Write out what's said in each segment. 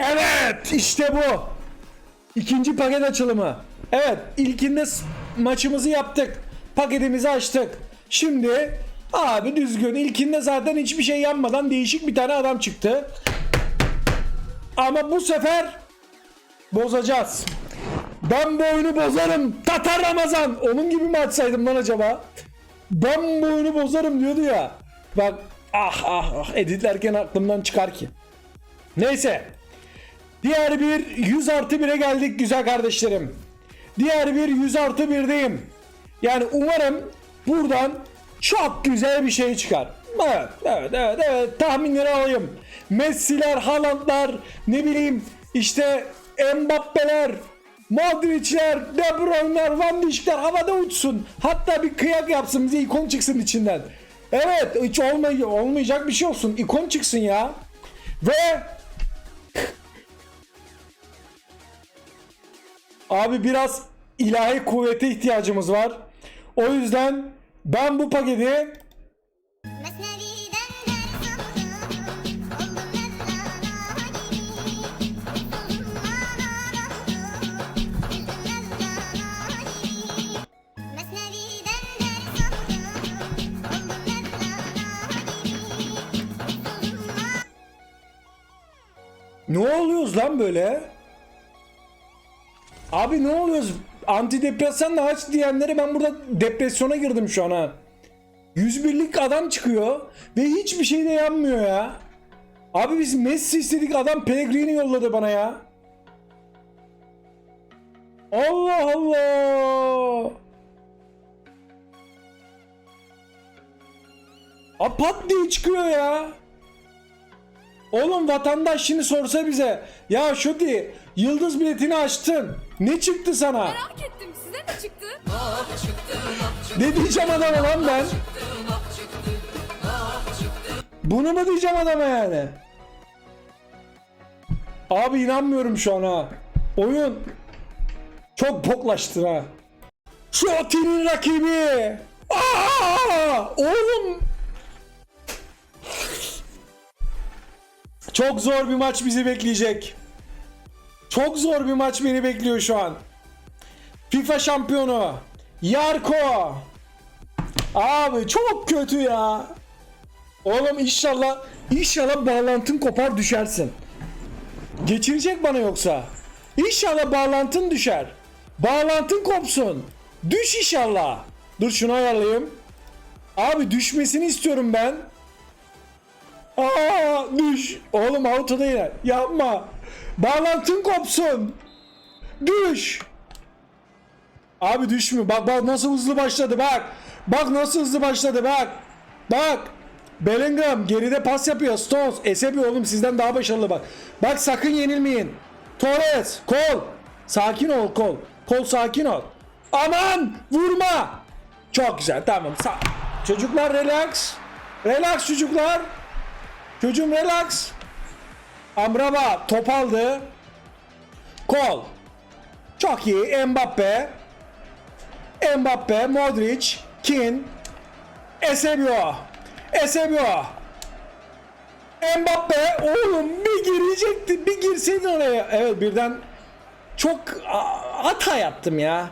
Evet işte bu. İkinci paket açılımı. Evet ilkinde maçımızı yaptık. Paketimizi açtık. Şimdi abi düzgün. İlkinde zaten hiçbir şey yanmadan değişik bir tane adam çıktı. Ama bu sefer bozacağız. Ben bu oyunu bozarım. Tatar Ramazan. Onun gibi mi açsaydım lan acaba? Ben bu oyunu bozarım diyordu ya. Bak ah ah ah editlerken aklımdan çıkar ki. Neyse. Diğer bir 100 artı 1'e geldik güzel kardeşlerim. Diğer bir 100 artı 1'deyim. Yani umarım buradan çok güzel bir şey çıkar. Evet, evet, evet, evet. Tahminleri alayım. Messi'ler, Haaland'lar, ne bileyim işte Mbappe'ler, Modric'ler, De Bruyne'ler, Van Dijk'ler havada uçsun. Hatta bir kıyak yapsın bize ikon çıksın içinden. Evet, hiç olmay olmayacak bir şey olsun. İkon çıksın ya. Ve Abi biraz ilahi kuvvete ihtiyacımız var. O yüzden ben bu paketi ne oluyoruz lan böyle? Abi ne oluyoruz? Antidepresan da aç diyenlere ben burada depresyona girdim şu an ha. 101'lik adam çıkıyor ve hiçbir şey de yanmıyor ya. Abi biz Messi istedik adam Pellegrini yolladı bana ya. Allah Allah. A pat diye çıkıyor ya. Oğlum vatandaş şimdi sorsa bize ya Şuti yıldız biletini açtın. Ne çıktı sana? Merak ettim size ne çıktı? Ne diyeceğim adama lan ben? Bunu mu diyeceğim adama yani? Abi inanmıyorum şu an ha. Oyun çok boklaştı ha. Şuti'nin rakibi. Aa! Oğlum Çok zor bir maç bizi bekleyecek. Çok zor bir maç beni bekliyor şu an. FIFA şampiyonu Yarko. Abi çok kötü ya. Oğlum inşallah inşallah bağlantın kopar düşersin. Geçirecek bana yoksa. İnşallah bağlantın düşer. Bağlantın kopsun. Düş inşallah. Dur şunu ayarlayayım. Abi düşmesini istiyorum ben. Aa düş. Oğlum autoda yine. Yapma. Bağlantın kopsun. Düş. Abi düşmüyor. Bak bak nasıl hızlı başladı bak. Bak nasıl hızlı başladı bak. Bak. Bellingham geride pas yapıyor. Stones. Esebi oğlum sizden daha başarılı bak. Bak sakın yenilmeyin. Torres. Kol. Sakin ol kol. Kol sakin ol. Aman vurma. Çok güzel tamam. Sa- çocuklar relax. Relax çocuklar. Çocuğum relax. Amraba top aldı. Kol. Çok iyi. Mbappe. Mbappe, Modric, Kin, Eusebio, Eusebio, Mbappe, oğlum bir girecekti, bir girseydin oraya. Evet birden çok hata yaptım ya.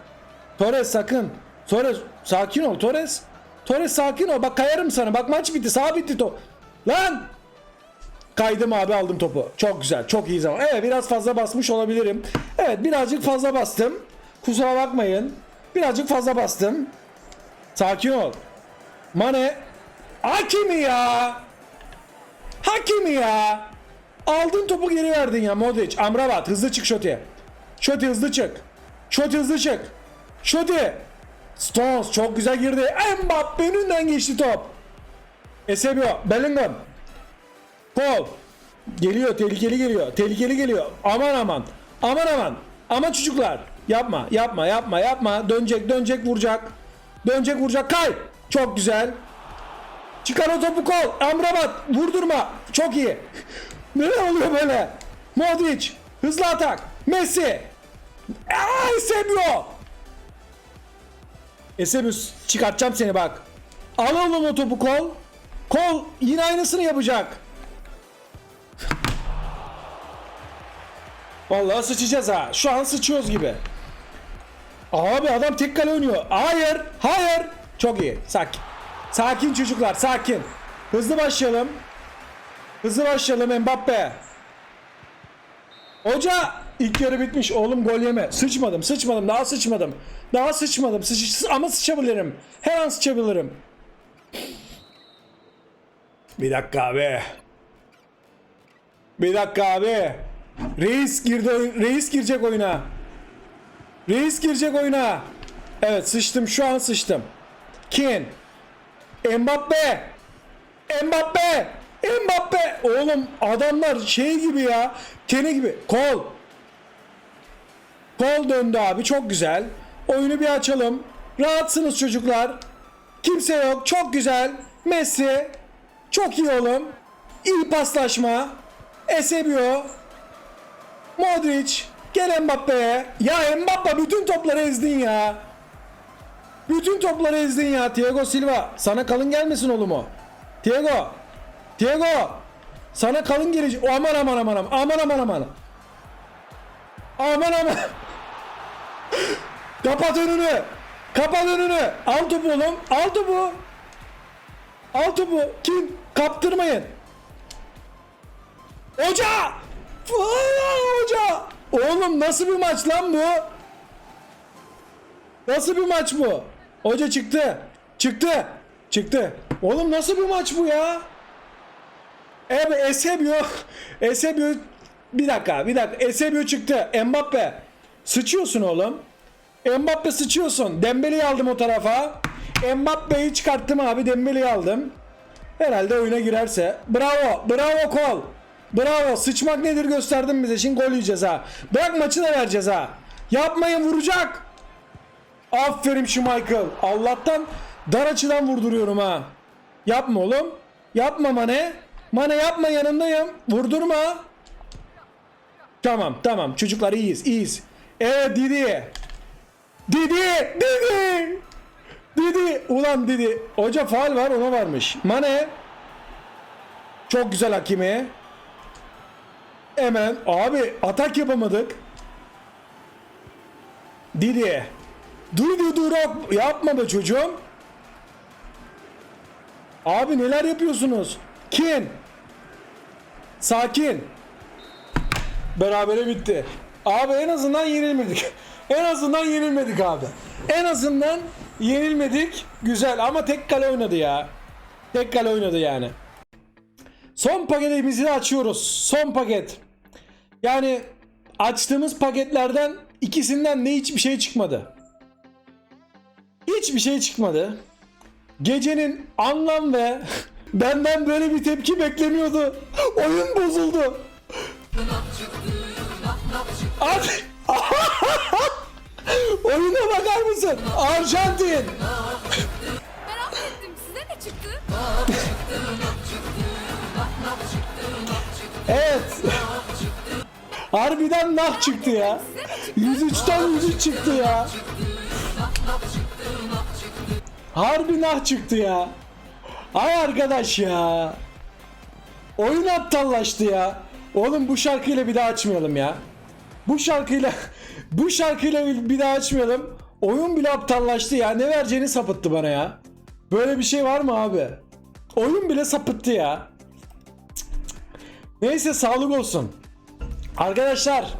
Torres sakın. Torres sakin ol Torres. Torres sakin ol. Bak kayarım sana. Bak maç bitti. Sağ bitti top. Lan! Kaydım abi aldım topu. Çok güzel. Çok iyi zaman. Evet biraz fazla basmış olabilirim. Evet birazcık fazla bastım. Kusura bakmayın. Birazcık fazla bastım. Sakin ol. Mane. Hakimi ya. Hakimi ya. Aldın topu geri verdin ya Modric. Amrabat hızlı çık Şoti. Şoti hızlı çık. Şoti hızlı çık. Şoti. Stones çok güzel girdi. Mbappe önünden geçti top. Esebio. Bellingham. Kol. Geliyor tehlikeli geliyor. Tehlikeli geliyor. Aman aman. Aman aman. Ama çocuklar. Yapma yapma yapma yapma. Dönecek dönecek vuracak. Dönecek vuracak. Kay. Çok güzel. Çıkar o topu kol. Amrabat. Vurdurma. Çok iyi. ne oluyor böyle? Modric. Hızlı atak. Messi. Aa, Eusebio. Eusebio çıkartacağım seni bak. Al oğlum o topu kol. Kol yine aynısını yapacak. Vallahi sıçacağız ha. Şu an sıçıyoruz gibi. Abi adam tek kale oynuyor. Hayır. Hayır. Çok iyi. Sakin. Sakin çocuklar. Sakin. Hızlı başlayalım. Hızlı başlayalım Mbappe. Hoca ilk yarı bitmiş. Oğlum gol yeme. Sıçmadım. Sıçmadım. Daha sıçmadım. Daha sıçmadım. Sıç ama sıçabilirim. Her an sıçabilirim. Bir dakika abi. Bir dakika abi. Reis girdi oyun- Reis girecek oyuna. Reis girecek oyuna. Evet sıçtım şu an sıçtım. Kim? Mbappe. Mbappe. Mbappe. Oğlum adamlar şey gibi ya. Kene gibi. Kol. Kol döndü abi çok güzel. Oyunu bir açalım. Rahatsınız çocuklar. Kimse yok. Çok güzel. Messi. Çok iyi oğlum. İyi paslaşma. Esebio. Modric. Gel Mbappe'ye. Ya Mbappe bütün topları ezdin ya. Bütün topları ezdin ya. Thiago Silva. Sana kalın gelmesin oğlum o. Thiago. Thiago. Sana kalın gelecek. O, Aman aman aman aman. Aman aman aman. Aman aman. Kapat önünü. Kapat önünü. Al topu oğlum. Al topu. Al topu. Kim? Kaptırmayın. Hoca! Aa, Hoca! Oğlum nasıl bir maç lan bu? Nasıl bir maç bu? Hoca çıktı. Çıktı. Çıktı. Oğlum nasıl bir maç bu ya? Evet Esebio. Esebio. Bir dakika bir dakika. Esebio çıktı. Mbappe. Sıçıyorsun oğlum. Mbappe sıçıyorsun. Dembele'yi aldım o tarafa. Mbappe'yi çıkarttım abi. Dembele'yi aldım. Herhalde oyuna girerse. Bravo. Bravo kol. Bravo. Sıçmak nedir gösterdin bize. Şimdi gol yiyeceğiz ha. Bırak maçı da vereceğiz ha. Yapmayın vuracak. Aferin şu Michael. Allah'tan dar açıdan vurduruyorum ha. Yapma oğlum. Yapma Mane. Mane yapma yanındayım. Vurdurma. Tamam tamam çocuklar iyiyiz iyiyiz. Evet Didi. Didi. Didi. Didi. Ulan Didi. Hoca faal var ona varmış. Mane. Çok güzel Hakimi. Hemen abi atak yapamadık. Didi. Didi dur yapma be çocuğum. Abi neler yapıyorsunuz? Kin. Sakin. Berabere bitti. Abi en azından yenilmedik. En azından yenilmedik abi. En azından yenilmedik. Güzel ama tek kale oynadı ya. Tek kale oynadı yani. Son paketimizi de açıyoruz. Son paket. Yani açtığımız paketlerden ikisinden de hiçbir şey çıkmadı. Hiçbir şey çıkmadı. Gecenin anlam ve benden böyle bir tepki beklemiyordu. Oyun bozuldu. Abi. Oyuna bakar mısın? Arjantin. Merak ettim size ne çıktı? Evet. Harbiden nah çıktı ya. 103'ten 103 çıktı ya. Harbi nah çıktı ya. Ay arkadaş ya. Oyun aptallaştı ya. Oğlum bu şarkıyla bir daha açmayalım ya. Bu şarkıyla bu şarkıyla bir daha açmayalım. Oyun bile aptallaştı ya. Ne vereceğini sapıttı bana ya. Böyle bir şey var mı abi? Oyun bile sapıttı ya. Neyse sağlık olsun. Arkadaşlar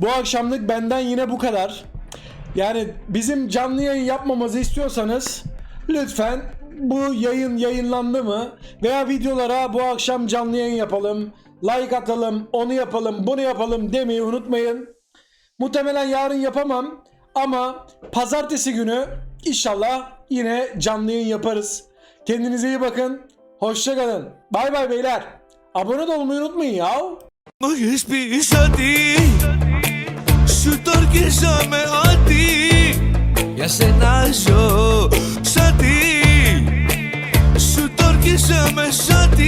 bu akşamlık benden yine bu kadar. Yani bizim canlı yayın yapmamızı istiyorsanız lütfen bu yayın yayınlandı mı veya videolara bu akşam canlı yayın yapalım, like atalım, onu yapalım, bunu yapalım demeyi unutmayın. Muhtemelen yarın yapamam ama pazartesi günü inşallah yine canlı yayın yaparız. Kendinize iyi bakın. Hoşça kalın. Bay bay beyler. Abone olmayı unutmayın ya. Μου έχεις πει ότι. Σου το ορκίζομαι ότι Για σένα ζω Σ' ότι. Σου το ορκίζομαι σ' ότι